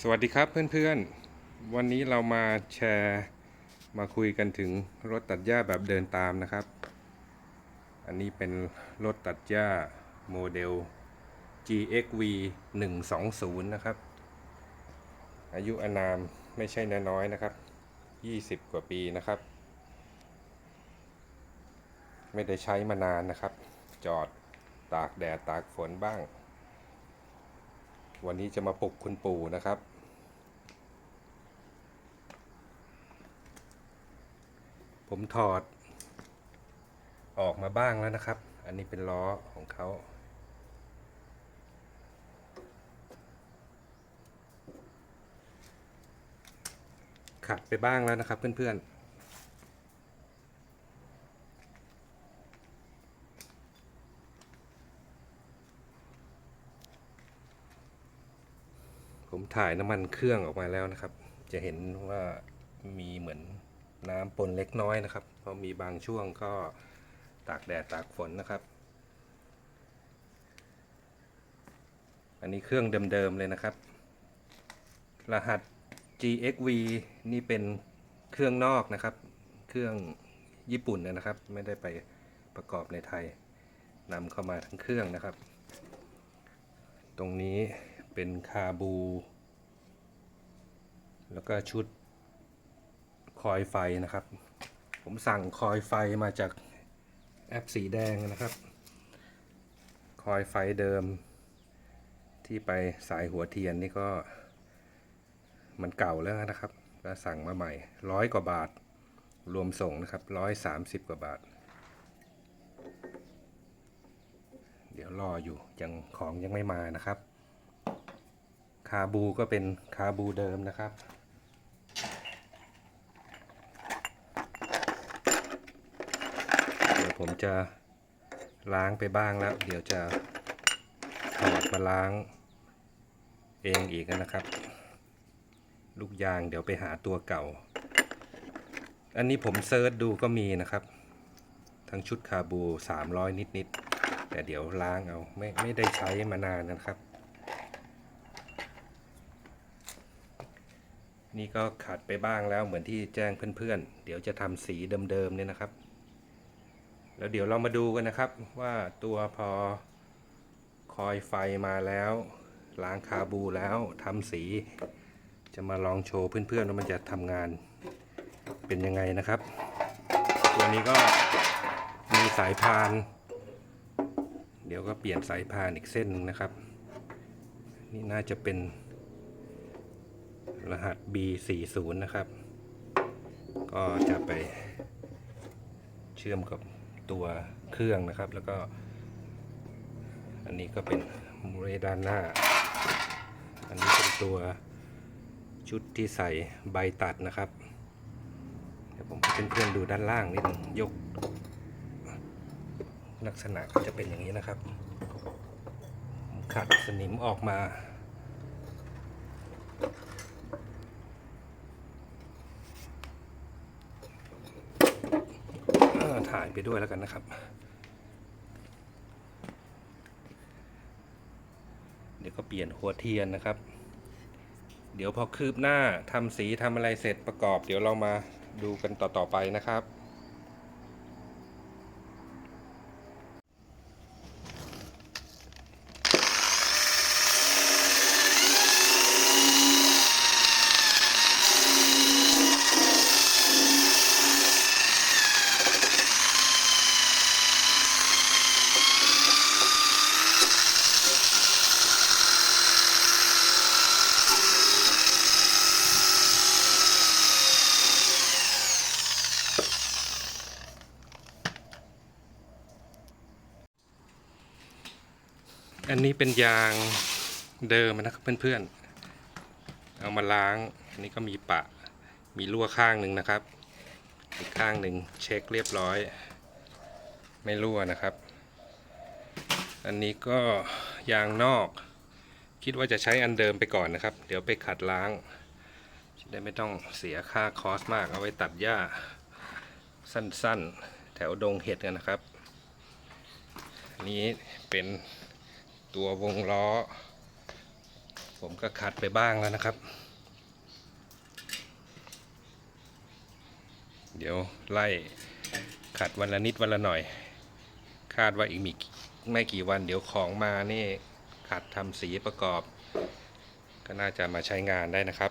สวัสดีครับเพื่อนๆ วันนี้เรามาแชร์มาคุยกันถึงรถตัดหญ้าแบบเดินตามนะครับ อันนี้เป็นรถตัดหญ้าโมเดล GXV 120 นะครับ อายุอานามไม่ใช่น้อยๆนะครับ 20 กว่าปีนะครับ ไม่ได้ใช้มานานนะครับ จอดตากแดดตากฝนบ้าง วันนี้จะมาปลุกคุณปู่นะครับ ผมถอด ออกมาบ้างแล้วนะครับ อันนี้เป็นล้อของเขาขัดไปบ้างแล้วนะครับเพื่อนๆ ถ่ายน้ำมันเครื่องออกมาแล้วนะครับ จะเห็นว่ามีเหมือนน้ำปนเล็กน้อยนะครับ เพราะมีบางช่วงก็ตากแดดตากฝนนะครับ อันนี้เครื่องเดิมๆเลยนะครับ รหัส GXV นี่เป็นเครื่องนอกนะครับ เครื่องญี่ปุ่นนะครับ ไม่ได้ไปประกอบในไทยนำเข้ามาทั้งเครื่องนะครับ ตรงนี้เป็นคาบู แล้วก็ชุดคอยไฟนะครับ ผมสั่งคอยไฟมาจากแอปสีแดงนะครับ คอยไฟเดิม ที่ไปสายหัวเทียนนี่ก็ มันเก่าแล้วนะครับก็สั่งมาใหม่ร้อยกว่าบาท รวมส่งนะครับร้อยสามสิบกว่าบาท เดี๋ยวรออยู่ยังของยังไม่มานะครับ คาบูก็เป็นคาบูเดิมนะครับ เดี๋ยว ผมจะล้างไปบ้างแล้ว เดี๋ยวจะถอดมาล้าง เองอีกนะครับ ลูกยางเดี๋ยวไปหาตัวเก่า อันนี้ผมเซิร์ชดูก็มีนะครับ ทั้งชุดคาบู 300 นิดๆ แต่เดี๋ยวล้างเอาไม่ไม่ได้ใช้มานานนะครับ นี่ก็ขัดไปบ้างแล้วเหมือนที่แจ้งเพื่อนๆ เดี๋ยวจะทำสีเดิมๆเนี่ยนะครับ แล้วเดี๋ยวเรามาดูกันนะครับว่าตัวพอคอยไฟมาแล้วล้างคาบูแล้วทำสี จะมาลองโชว์เพื่อนๆว่ามันจะทำงานเป็นยังไงนะครับ ตัวนี้ก็มีสายพาน เดี๋ยวก็เปลี่ยนสายพานอีกเส้นหนึ่งนะครับ นี่น่าจะเป็นรหัส B40 นะครับ ก็จะไปเชื่อมกับ ตัวเครื่องนะครับ แล้วก็ อันนี้ก็เป็นมูเรด้านหน้า อันนี้เป็นตัวชุดที่ใส่ใบตัดนะครับ เดี๋ยวผมเพื่อนๆดูด้านล่างนิดนึงยก ลักษณะก็จะเป็นอย่างนี้นะครับ ขัดสนิมออกมา เอ่อ ถ่ายไปด้วยแล้วกันนะครับ เดี๋ยวก็เปลี่ยนหัวเทียนนะครับ เดี๋ยวพอคืบหน้าทำสีทำอะไรเสร็จประกอบ เดี๋ยวเรามาดูกันต่อๆไปนะครับ อันนี้เป็นยางเดิมนะครับเพื่อนๆ เอามาล้าง อันนี้ก็มีปะ มีรั่วข้างหนึ่งนะครับ อีกข้างหนึ่งเช็คเรียบร้อย ไม่รั่วนะครับ อันนี้ก็ยางนอก คิดว่าจะใช้อันเดิมไปก่อนนะครับ เดี๋ยวไปขัดล้างจะได้ไม่ต้องเสียค่าคอสมากเอาไว้ตัดหญ้า สั้นๆ แถวดงเห็ดกันนะครับ อันนี้เป็น ตัววงล้อ ผมก็ขัดไปบ้างแล้วนะครับ เดี๋ยวไล่ขัดวันละนิดวันละหน่อย คาดว่าอีกมีไม่กี่วันเดี๋ยวของมานี่ขัดทำสีประกอบ ก็น่าจะมาใช้งานได้นะครับ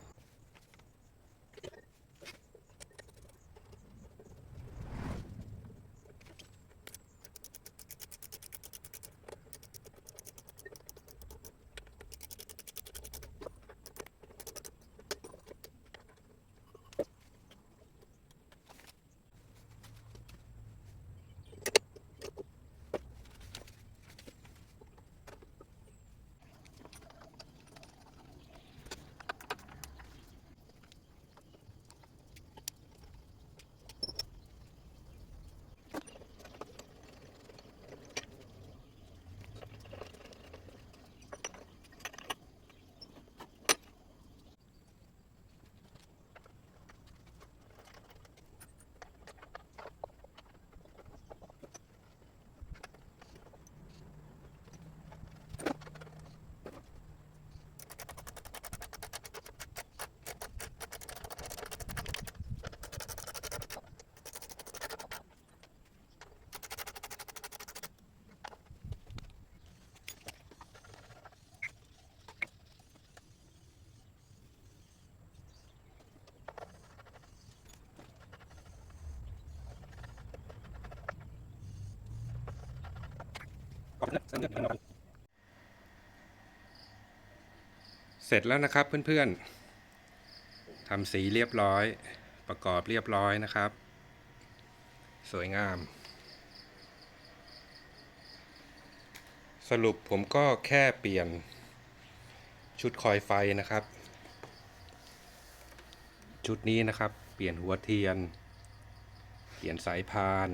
เสร็จแล้วนะครับเพื่อนๆทำสีเรียบร้อย ประกอบเรียบร้อยนะครับ สวยงาม สรุปผมก็แค่เปลี่ยนชุดคอยไฟนะครับ ชุดนี้นะครับ เปลี่ยนหัวเทียน เปลี่ยนสายพาน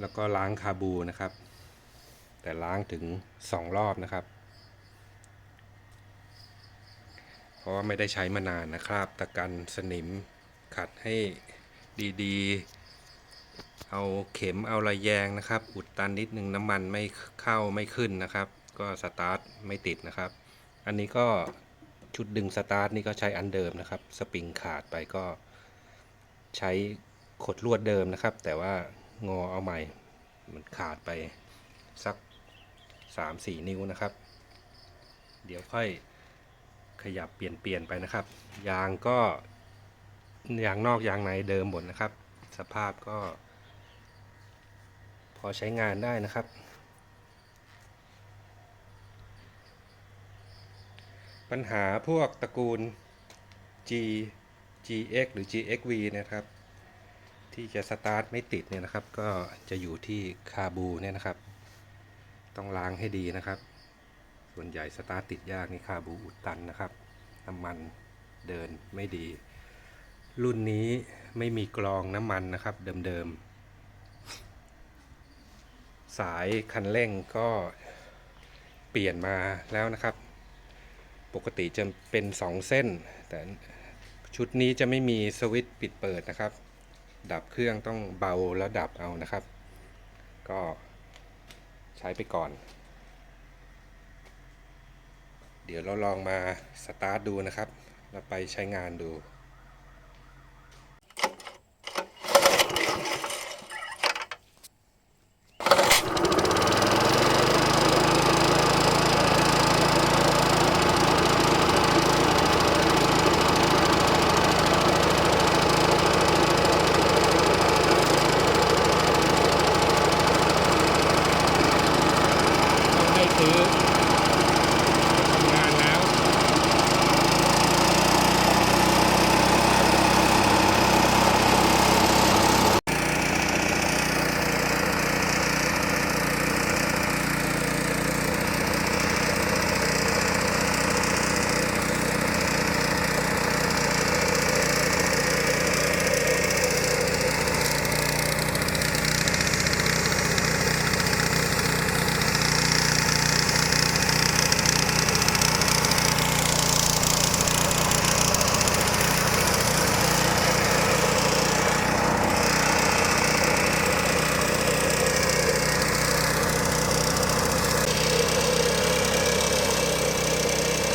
แล้วก็ล้างคาบูนะครับ แต่ล้างถึงสองรอบนะครับ เพราะว่าไม่ได้ใช้มานานนะครับ ตะกันสนิมขัดให้ดีๆ เอาเข็มเอาระแยงนะครับ อุดตันนิดนึงน้ำมันไม่เข้าไม่ขึ้นนะครับ ก็สตาร์ทไม่ติดนะครับ อันนี้ก็ชุดดึงสตาร์ทนี่ก็ใช้อันเดิมนะครับ สปริงขาดไปก็ใช้ขดลวดเดิมนะครับ แต่ว่า งอเอาใหม่ มันขาดไปสัก 3-4 นิ้วนะครับ เดี๋ยวค่อยขยับเปลี่ยนเปลี่ยนไปนะครับ ยางก็ยางนอกยางในเดิมหมดนะครับ สภาพก็ พอใช้งานได้นะครับ ปัญหาพวกตระกูล G GX หรือ GXV นะครับ ที่จะสตาร์ทไม่ติดเนี่ยนะครับ ก็จะอยู่ที่คาบูเนี่ยนะครับ ต้องล้างให้ดีนะครับ ส่วนใหญ่สตาร์ทติดยากนี่คาบูอุดตันนะครับน้ำมันเดินไม่ดี รุ่นนี้ไม่มีกรองน้ำมันนะครับ เดิมๆ สายคันเร่งก็เปลี่ยนมาแล้วนะครับ ปกติจะเป็น 2 เส้น แต่ชุดนี้จะไม่มีสวิตช์ปิดเปิดนะครับ ดับเครื่องต้องเบาแล้วดับเอานะครับ ก็ใช้ไปก่อน เดี๋ยวเราลองมาสตาร์ทดูนะครับ แล้วไปใช้งานดู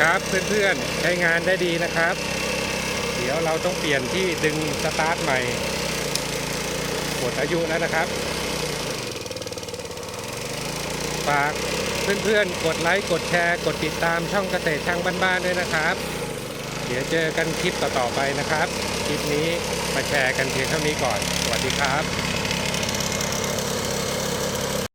ครับ เพื่อนๆ ใช้งานได้ดีนะครับ เดี๋ยวเราต้องเปลี่ยนที่ดึงสตาร์ทใหม่หมดอายุแล้วนะครับ ฝากเพื่อนๆ กดไลค์ กดแชร์ กดติดตามช่องเกษตรช่างบ้านๆด้วยนะครับ เดี๋ยวเจอกันคลิปต่อๆไปนะครับ คลิปนี้มาแชร์กันเพียงเท่านี้ก่อน สวัสดีครับ